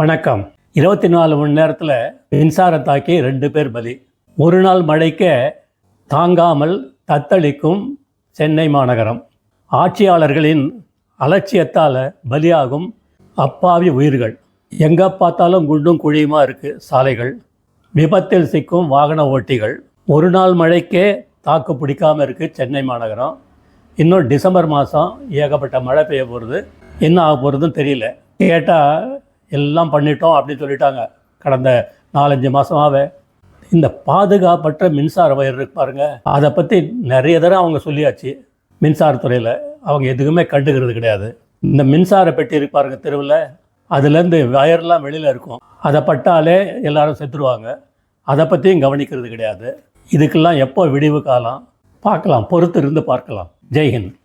வணக்கம். இருபத்தி நாலு மணி நேரத்தில் மின்சாரம் தாக்கி ரெண்டு பேர் பலி. ஒரு நாள் மழைக்க தாங்காமல் தத்தளிக்கும் சென்னை மாநகரம். ஆட்சியாளர்களின் அலட்சியத்தால் பலியாகும் அப்பாவி உயிர்கள். எங்கே பார்த்தாலும் குண்டும் குழியுமா இருக்குது சாலைகள். விபத்தில் சிக்கும் வாகன ஓட்டிகள். ஒரு நாள் மழைக்கே தாக்கு பிடிக்காமல் இருக்குது சென்னை மாநகரம். இன்னும் டிசம்பர் மாதம் ஏகப்பட்ட மழை பெய்ய போகிறது என்ன ஆக போகிறதுன்னு தெரியல. கேட்டால் எல்லாம் பண்ணிட்டோம் அப்படின்னு சொல்லிட்டாங்க. கடந்த நாலஞ்சு மாதமாகவே இந்த பாதுகாப்பற்ற மின்சார வயர் இருக்கு பாருங்க. அதை பற்றி நிறைய தடவை அவங்க சொல்லியாச்சு. மின்சாரத்துறையில் அவங்க எதுவுமே கண்டுக்கிறது கிடையாது. இந்த மின்சார பெட்டி இருக்கு பாருங்க தெருவில். அதுலேருந்து வயர்லாம் வெளியில் இருக்கும். அதை பட்டாலே எல்லாரும் செத்துருவாங்க. அதை பற்றியும் கவனிக்கிறது கிடையாது. இதுக்கெல்லாம் எப்போ விடிவு காலம்? பார்க்கலாம். பொறுத்து இருந்து பார்க்கலாம் ஜெய்ஹிந்த்